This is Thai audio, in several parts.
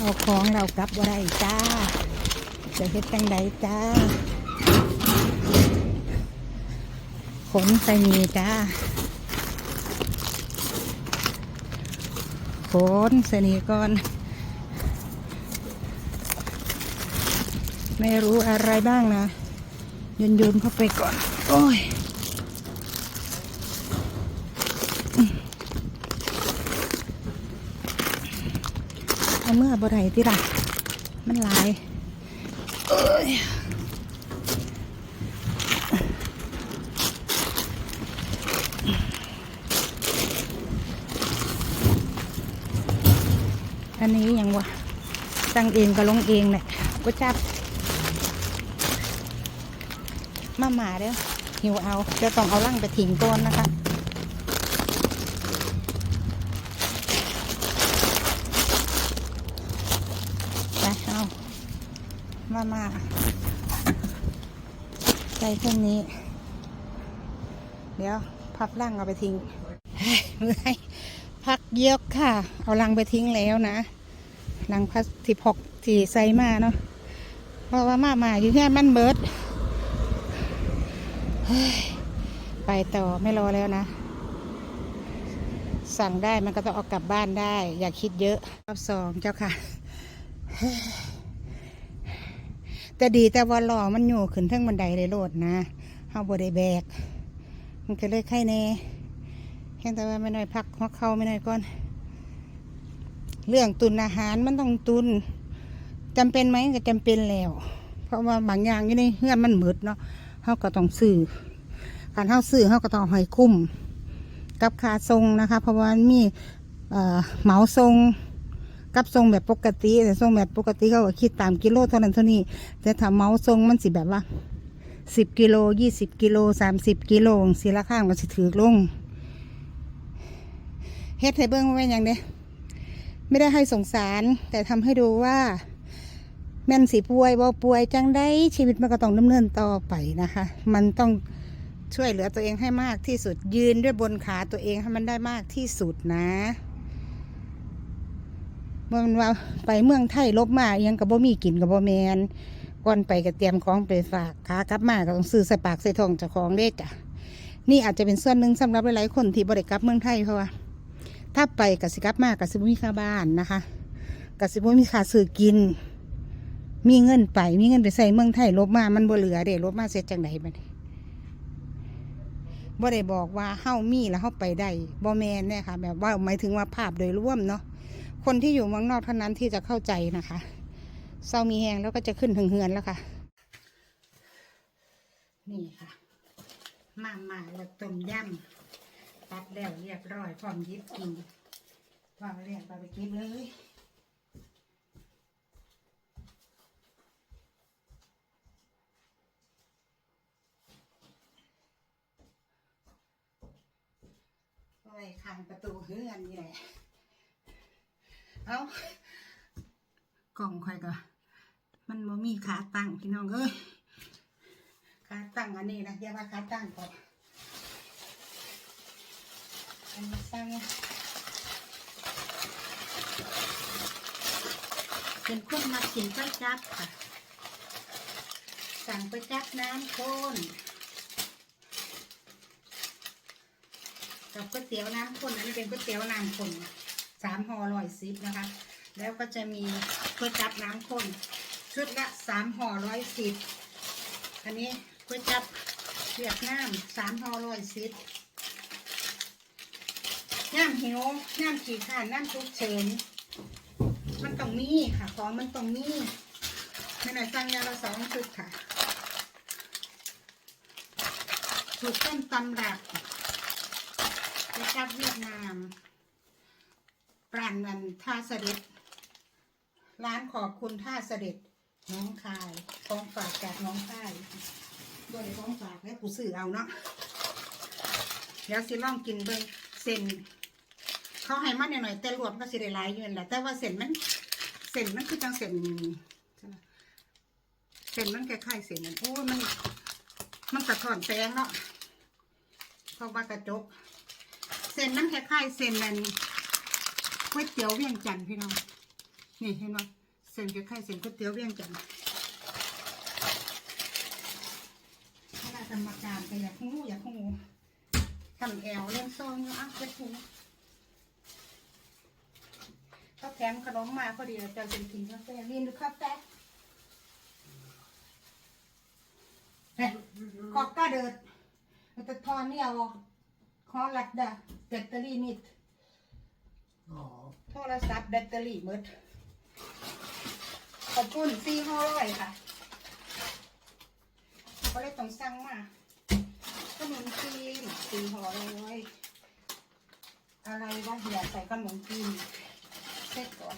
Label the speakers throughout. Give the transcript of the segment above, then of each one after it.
Speaker 1: เอาของเรากลับบ่ได้จ้า จะเฮ็ดจังใดจ้า ขนใส่มีจ้า ขนใส่นีก่อน ไม่รู้อะไรบ้างนะยนโยนๆเข้าไปก่อน โอ้ย เอาเมื่อบ่ได้ที่ละมันลายอันนี้ยังวะตั้งเองก็ลงเองแหละก็จับ มาหมาเด้อหิวเอาเดี๋ยวต้องเอาลั่งไปทิ้งต้นนะคะ ไปเอา มามาใส่พวกนี้ เดี๋ยว พับร่างเอาไปทิ้งเฮ้ยเมื่อยพักเยอะค่ะ เอาลังไปทิ้งแล้วนะลังพลาสติกหกที่ใส่มาเนาะเพราะว่ามามาอยู่แค่มันเบิดเฮ้ยไปต่อไม่รอแล้วนะ สั่งได้มันก็ต้องเอากลับบ้านได้ อย่าคิดเยอะรอบสองเจ้าค่ะ แต่ดีแต่ว่าหล่อมันอยู่ขึ้นทั้งบันไดเลยโลดนะเฮาบ่ได้แบก มันก็เลยไข่แน่แค่แต่ว่าไม่น้อยพักหัวเข่าไม่น้อยก่อน เรื่องตุนอาหารมันต้องตุนจำเป็นไหมก็จำเป็นแล้ว เพราะว่าบางอย่างอยู่ในเฮือนมันหมืดเนาะเฮาก็ต้องซื้อการเฮาซื้อเฮาก็ต้องเอาให้คุ้มกับคาทรงนะคะ เพราะว่ามีเอ่อเหมาทรง กับทรงแบบปกติแต่ทรงแบบปกติเขาก็คิดตามกิโลเท่านั้นเท่านี้แต่ถ้าเมาส์ทรงมันสิแบบว่าสิบกิโลยี่สิบกิโลสามสิบกิโลสีละข้างมันสิถือลงเฮ็ดให้เบิ้งไว้อย่างเนี้ยไม่ได้ให้สงสาร แต่ทำให้ดูว่า แม่นสิป่วยบ่ป่วยจังได้ชีวิตมันก็ต้องดำเนินต่อไปนะคะ มันต้องช่วยเหลือตัวเองให้มากที่สุดยืนด้วยบนขาตัวเองให้มันได้มากที่สุดนะ เมื่อมันว่าไปเมืองไทยลบมายังกับบ่มีกินกับบ่แมนก่อนไปก็เตรียมของไปฝากขากลับมาก็ต้องซื้อใส่ปากใส่ทองเจ้าของเด้จ้ะนี่อาจจะเป็นส่วนหนึ่งสำหรับหลายๆคนที่บ่ได้กลับเมืองไทยเพราะว่า ถ้าไปกสิกลับมากับสิบมีค่าบ้านนะคะกับสิบมีค่าซื้อกิน มีเงินไปมีเงินไปใส่เมืองไทยลบมามันบ่เหลือเด้ลบมาเสร็จจังไดบัดนี้บ่ได้บอกว่าเฮามีแล้วเฮาไปได้บ่แมนเนี่ยค่ะ แบบว่าหมายถึงว่าภาพโดยรวมเนาะ คนที่อยู่เมืองนอกเท่านั้นที่จะเข้าใจนะคะเศร้ามีแหงแล้วก็จะขึ้นถึงเฮือนแล้วค่ะ นี่ค่ะ มามาแล้วต้มยำตัดแล้วเรียบร้อยพร้อมยิบกินวางเรียกไปไปกินเลยไว้ข้างประตูเฮือนนี่แหละ เอากล่องค่อยก็มันบ่มีขาตั้งพี่น้องเอ้ยขาตั้งอันนี้นะอย่าว่าขาตั้งก่อนอันนี้สั่งเป็นคนมากินก๋วยจั๊บค่ะ สั่งก๋วยจั๊บน้ำข้นกับก๋วยเตี๋ยวน้ำข้นอันนี้เป็นก๋วยเตี๋ยวน้ำข้นนะ สามห่อร้อยสิบนะคะ แล้วก็จะมีก๋วยจับน้ำข้นชุดละสามห่อร้อยสิบอันนี้ก๋วยจับเวียดนามสามห่อร้อยสิบน้ำหิวน้ำขี้ข้านน้ำทุกเฉินมันต้องมีค่ะ ของมันต้องมีไม่หน่อยสั่งยาละสองชุดค่ะถูกต้นตำรับก๋วยจับเวียดนาม ร้านนันท่าเสด็จ ร้านขอบคุณท่าเสด็จน้องคายของฝากจากน้องคายโดยของฝากแล้วกูซื้อเอาเนาะเดี๋ยวสิลองกินเบิ่งเส้นเขาให้มันหน่อยแต่รวมก็สิได้หลายอยู่นั่นแหละแต่ว่าเส้นมันเส้นมันคือจังเส้นเส้นมันคล้ายๆเส้นนั่นโอ้ยมันมันกระถอนแสงเนาะเพราะว่ากระจก เส้นมันคล้ายๆเส้นนั่น ก๋วยเตี๋ยวเวียงจันทร์พี่น้อง นี่เห็นไหมเส้นคล้ายๆเส้นก๋วยเตี๋ยวเวียงจันทน์คณะกรรมการก็อยากหูอยากหูทำแอวเล่นซองอยู่อะเจ็ดหูก็แถมขนมมาพอดีเราจะเป็นกินกาแฟเรียนดูกาแฟเนี่ยขอบก้าเดิดจะทอนเนี่เอาคอลัดดาแบตเตอรี่มิด
Speaker 2: Ja,
Speaker 1: โทรศัพท์แบตเตอรี่หมดขอบคุณสี่ห้าร้อยค่ะก็เลยต้องสั่งมาขนมจีนสี่ห่อร้อยอะไรวะอย่าใส่ขนมจีนเสร็จก่อน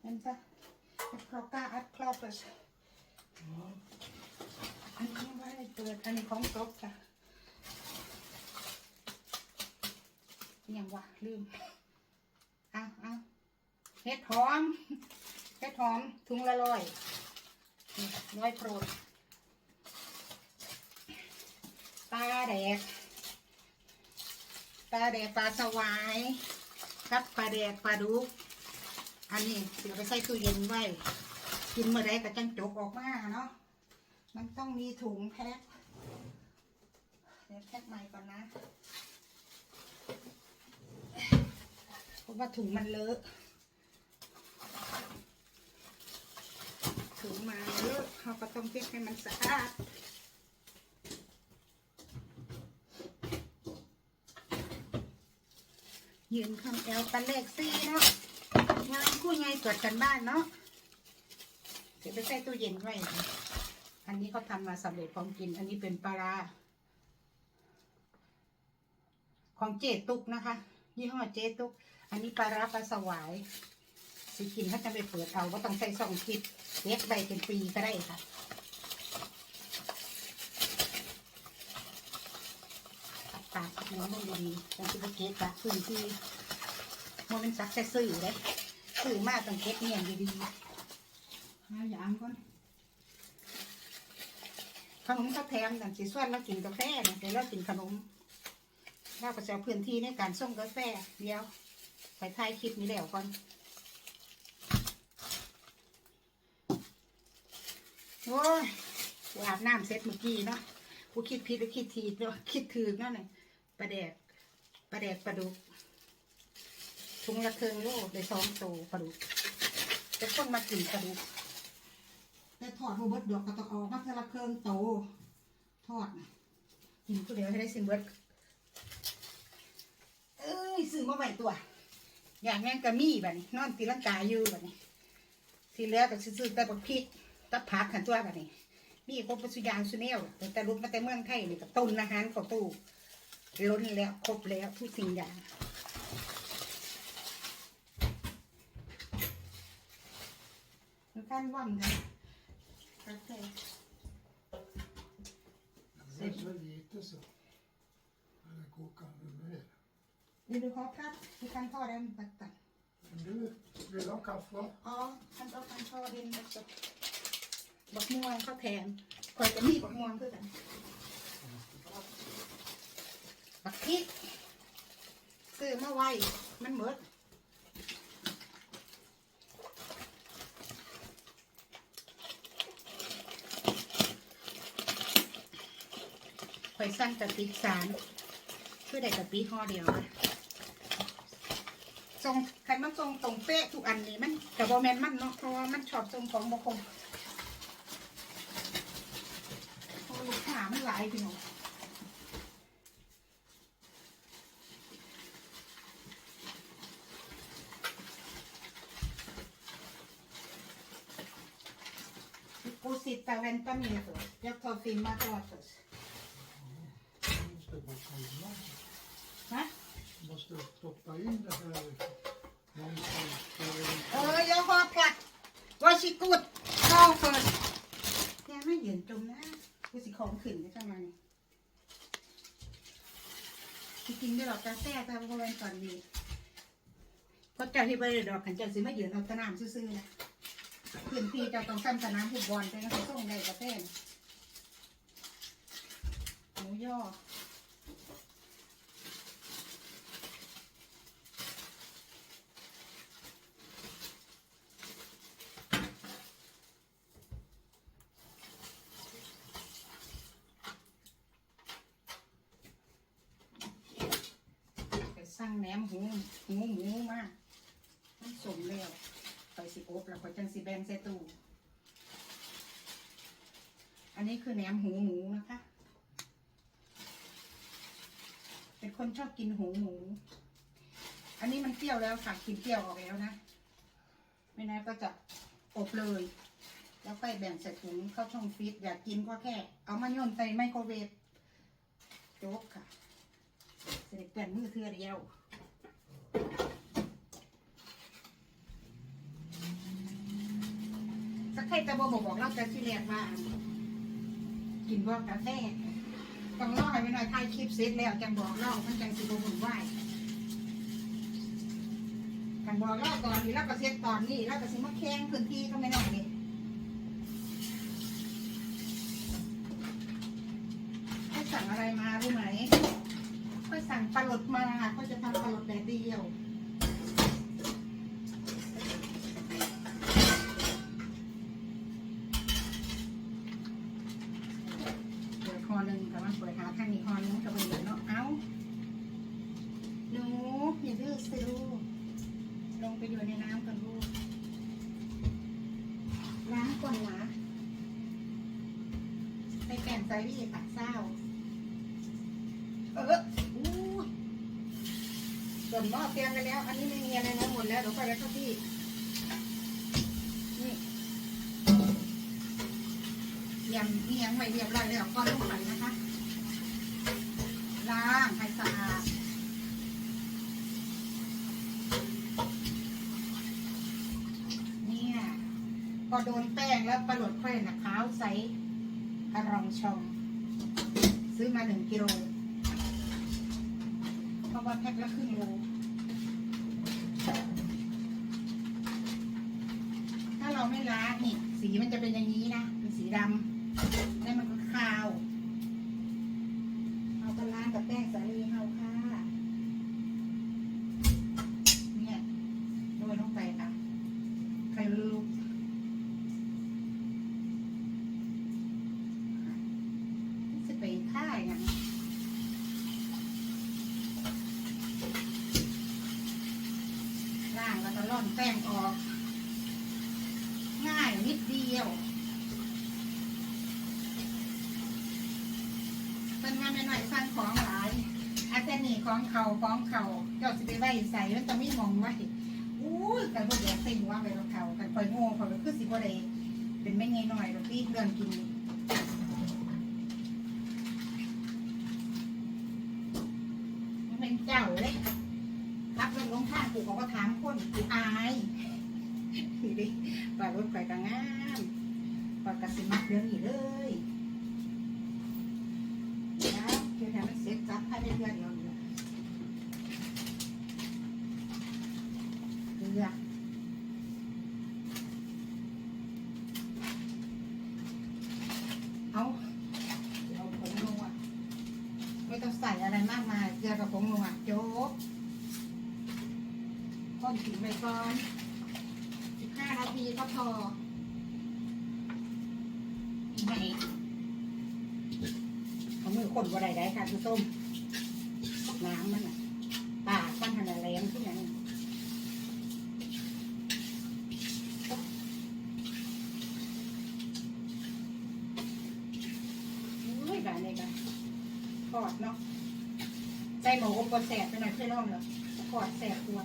Speaker 1: เห็นปะครอกาอัดครอบเลยอันนี้ไม่เปิดอันนี้ของตกค่ะ ยังวะลืมเอาเอาเห็ดหอมเห็ดหอมถุงละร้อยร้อยโปรดปลาแดกปลาแดกปลาสวายครับปลาแดกปลาดุกอันนี้เดี๋ยวไปใส่ตู้เย็นไว้ กินเมื่อไรก็จังจกออกมาเนาะมันต้องมีถุงแพ็คเดี๋ยวแพ็คใหม่ก่อนนะ เพราะว่าถุงมันเลอะถุงมาเลอะเราก็ต้องเช็ดให้มันสะอาดยืนคำแอลตันเลขซี่เนาะงานคู่ไงตรวจกันบ้านเนาะเดี๋ยวไปใส่ตู้เย็นไว้ อันนี้เขาทำมาสำเร็จพร้อมกิน อันนี้เป็นปลาร้าของเจตุกนะคะ ยี่ห้อเจตุก อันนี้ปลาร้าปลาสวายสิกินถ้าจะไปเปิดเอาว่าต้องใส่ซองคิดเล็กไปเป็นปีก็ได้ค่ะปากหัวมันดีๆแต่ที่เก็บปากพื้นที่มันเป็นสักแต่สื่อเลยสื่อมากต้องเก็บเงียนดีๆหาอย่างก่อนขนมข้าวแถมนั่นสิส่วนเรากินกาแฟนะแต่เรากินขนมเราก็จะเอาพื้นที่ในการส่งกาแฟเดียว ไปถ่ายคลิปนี้แล้วก่อนโอ้ยกูอาบน้ำเสร็จเมื่อกี้เนาะกูคิดผิดหรือคิดทีเนาะคิดถือเนาะเนี่ยปลาแดกปลาแดกปลาดุกถุงละเคืองโลได้สองโตปลาดุกจะคนมากินปลาดุกแต่ทอดโรเบิร์ตดอกก็ต้องออกมาเท่าละเคืองโตทอดนะกินกูเดียวให้ได้สิเบิร์ตเอ้ยซื้อมาใหม่ตัว อย่างแม่งกะมี่แบบนี้นอนตีลังกาอยู่แบบนี้ ที่เหลือก็ซื้อแต่บักพริกตับผักขันตัวแบบนี้มีครบสุอยางสุเนลแต่แต่รุดมาแต่เมืองไทยนี่กับต้นอาหารของตู้ล้นแล้วครบแล้วทุกสิ่งอย่างแล้วกันว่ำกันโอเค
Speaker 2: det är så lite så. Eller kokar du mer?
Speaker 1: นี่ดูเขาครับที่คันพ่อได้บัตตัน
Speaker 2: Men du, vill ha kaffe?
Speaker 1: อ๋อคันเอาคันพ่อเด่นบัตตันบักม่วงเขาแถมคอยจะมีบักม่วงเพื่อกันบักพริกซื้อมาไว้มันเหมิดข่อยสั่งกะปิสารเพื่อได้กะปิห่อเดียวนะ ทรงคันมันทรงตรงเป๊ะทุกอันนี้มันกับบอแมนมันเนาะเพราะว่ามันชอบทรงของบคมเพราะว่าลูกค้ามันหลายพี่น้องกูสิตาเวนตามีตัว jag tar filma gratis
Speaker 2: Du måste baka innan.
Speaker 1: ฮะ
Speaker 2: Du måste stoppa in det här någonstans. för att-
Speaker 1: เออเดี๋ยวพอผลัดว่าชิกุดเข้าเปิดแกไม่ยืนตรงนะกูสิของขึ้นได้จังไงที่จริงได้หรอกกาแฟตามบริเวณก่อนดีเพราะเจ้าที่บริเวณดอกขันเจ้าสิมายืนเอาสนามซื่อๆนะพื้นที่เจ้าต้องซ้ำสนามฟุตบอลไปนะเขาส่งได้กาแฟนะหมูย่อ สั่งแหนมหูหูหมูมามันสมแล้วไปสิอบแล้วก็จังสิแบ่งใส่ตู้อันนี้คือแหนมหูหมูนะคะ เป็นคนชอบกินหูหมู อันนี้มันเปรี้ยวแล้วค่ะกินเปรี้ยวออกแล้วนะไม่นานก็จะอบเลย แล้วก็แบ่งใส่ถุงเข้าช่องฟรีซอยากกินก็แค่ เอามาโย่นใส่ไมโครเวฟจบค่ะ สร็จเปลี่ยนมือเทือเดียวสักใครจะบอกบอกเราจะที่แรกว่ากินว่ากาแฟต้องรอให้ไปหน่อยถ่ายคลิปเสร็จแล้วจังบอกเล่ามันจังสิบหุ่นไหวกันบอกเล่าก่อนนี่แล้วก็เสร็จตอนนี้แล้วก็สิมาแข่งพื้นที่ก็ไม่น้อยนี่ให้สั่งอะไรมารู้ไหมค่อยสั่งปลาหลดมาก็จะทำปลาหลดแดดเดียว เปิดคอ หนึ่งกับมันเปิดหาทางนี้คอหนึงกับมันเนาะเอ้าหนูอย่าดื้อสิลูกลงไปอยู่ในน้ำกันลูกล้างก่อนนะไปแก่นไซรี่ปักเศร้าเอออู้ส่วนหม้อเตรียมไปแล้ว อันนี้ไม่มีอะไรนะหมดแล้วเดี๋ยวไปแล้วก็ที่นี่ มเอียงไว้เรียบร้อยแล้วก็ลงไปนะคะ ล้างให้สะอาดเนี่ยพอโดนแป้งแล้วปลาหลดค่อยนะขาวใสอรองชมซื้อมาหนึ่งกิโลเพราะว่าแพ็คละครึ่งโลถ้าเราไม่ล้างนี่สีมันจะเป็นอย่างนี้สีดำแล้วมันก็ขาว เอาไปล้างกับแป้งสาลีเฮาค่ะ เนี่ยโรยลงไปค่ะใครรู้จะไปท่าอย่างล่าง แล้วก็ร่อนแป้งออก ง่ายนิดเดียวเป็นงานหน่อยๆสร้างของหลายอาจจะนี่ของเขาของเขาเจ้าสิไปไว้ใส่มันต้องมีหมองไว้อู้ยกันพวกเด็กใส่หัวไปรองเขากันคอยโง่เขาก็คือสิบ่ได้เป็นไม่ไงหน่อยหรอกพี่เรื่องกินเป็นเจ้าเลยรับเรื่องลงข้าง กูเขาก็ถามคนกูอายดูดิปล่อยรถไปกลางงามปล่อยกระสิมักเรื่องนี้เลยนะเดี๋ยวแถมมันเสร็จจับให้ได้เพื่อนเราอยู่เกลือเอาเดี๋ยวผงนัวไม่ต้องใส่อะไรมากมายเกลือกับผงนัวโจ๊กก้ อนขิงไปก่อนสิบห้านาทีก็พอไม่เอามือคนบ่ได้ได้ค่ะคุณส้มน้ำมันอะปากมันหันแรงขึ้นอย่างนี้อุ้ยแบบนี้กันทอดเนาะใส่หมูอบกแสบไปหน่อยเพื่อนร่องเหรอทอดแสบตัว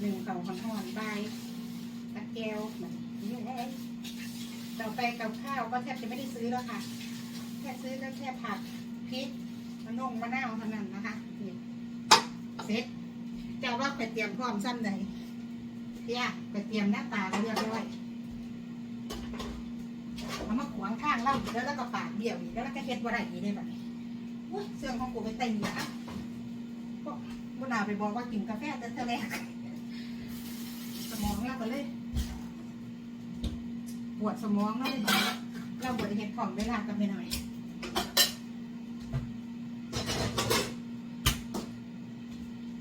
Speaker 1: หนึ่งเข่าหอนใบตะแก้วเหมือนนี่แหละต่อไปกับข้าวก็แทบจะไม่ได้ซื้อแล้วค่ะ แค่ซื้อก็แค่ผักพริกมะนงมะนาวเท่านั้นนะคะเสร็จจะว่าไปเตรียมพร้อมซ้ำไหนเพี่ยไปเตรียมหน้าตาเรียบร้อยเอามาขวางข้างเล่าอีกแล้วแล้วก็ปาดเดี่ยวอีกแล้วแล้วก็เฮ็ดว่าไรอีกได้แบบนี้เสื่องของกูไปเต็มละก็บุนาไปบอกว่ากินกาแฟแต่ท่าแรกสมองเรา ก็เลยปวดสมองเราเลยบอกว่าเราบริเหตุของเวลากันไปหน่อย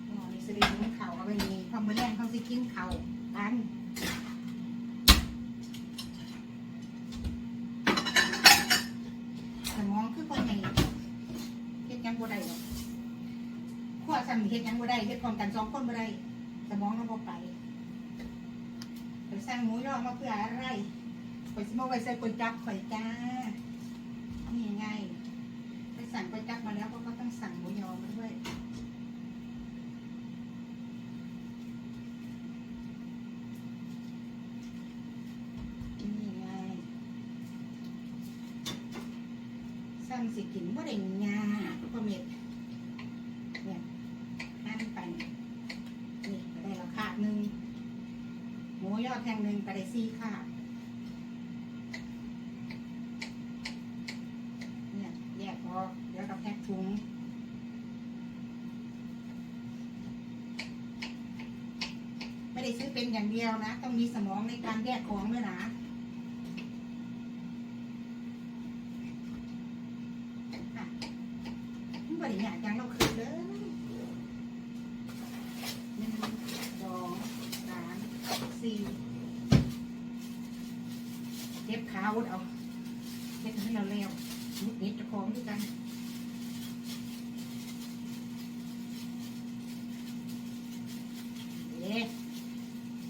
Speaker 1: อ๋อนี่สิกินเข่าวเอาไปนี่พอมือแรงเขาสิกินเข่าวกันสมองคือคนใหญ่เฮ็ดยังบ่ได้หรอกขวดสั่งเฮ็ดยังบ่ได้เฮ็ดพร้อมกันสองคนบ่ได้สมองเราบ่ไปไป หมูยอมาเพื่ออะไรข่อยสิมาไว้ใส่ก๋วยจั๊บข่อยจ้านี่ไงไปสั่งก๋วยจั๊บมาแล้วก็ก็ต้องสั่งหมูยอมาด้วยนี่ไงสั่งสิกินบ่ได้ยากพ่อเม็ด เนี่ยหั่นไปนี่ก็ได้ราคาหนึ่งหมูยอดแทงหนึ่ง ก็ได้สี่ค่ะเนี่ยแยกออกเดี๋ยวกับแพ็คถุงไม่ได้ซื้อเป็นอย่างเดียวนะ ต้องมีสมองในการแยกของด้วยนะมันบริหารจังเราคืนเลย หนึ่งสองสามสี่เก็บขาวเอาเก็บให้เราเร็วมุดนิดจะของด้วยกันเอ๊ะ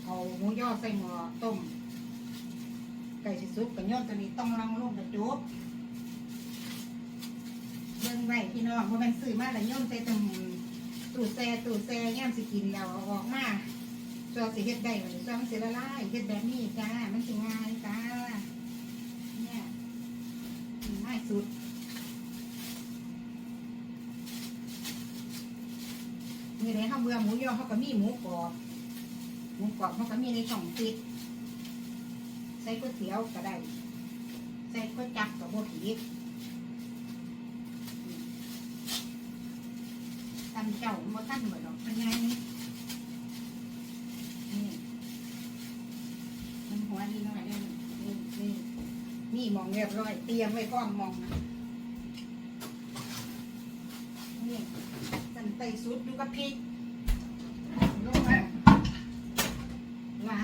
Speaker 1: เอา หมูย่อใส่หม้อต้ม ไก่สิซุปกับยอดตัวนี้ต้องลังลงกระจุบเบิ่งไว้พี่น้องเพราะมันซื้อมาแล้วย่นใส่ตุ่มตู้แซ่ตู้แซ่ย่มสิกินแล้วเอาออกมาซอสิเฮ็ดได้บ่ซอมันสิละลายเฮ็ดแบบนี้จ้า มันสิง่ายจ้า เนี่ยง่ายสุดนี่เลยเฮาเบื่อหมูยอเขาก็มีหมูกรอบ กรอบเขาก็มีในช่องฟิตใส่ก๋วยเตี๋ยวก็ได้ ใส่ก๋วยจั๊บก็บ่ผิดทำเจ้าบ่ทันเหมือนดอกเป็นไงนี่นี่มันหัวดีหน่อยได้นี่นี่นี่มองเรียบร้อยเตรียมไว้ก้อนมองนะนี่สันไตสุดอยู่กับพริกลงมาลา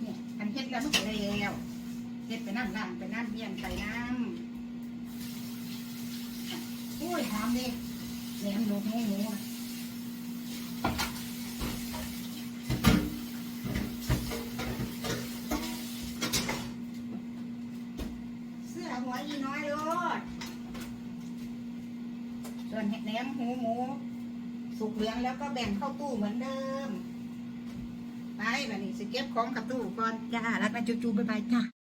Speaker 1: เนี่ยอันเฮ็ด แล้วมันก็แล้วเฮ็ดไปน้ำน้ำไปน้ำเบี้ยนไปน้ำอุ้ยหอมดิแหนมหมูหมูหมูเสื้อหัวอีน้อยโลดส่วนแหนมหูหมู สุกเหลืองแล้วก็แบ่งเข้าตู้เหมือนเดิม สิเก็บของกับตู้ก่อนจ้าแล้วก็จูบ๊ายบายจ้า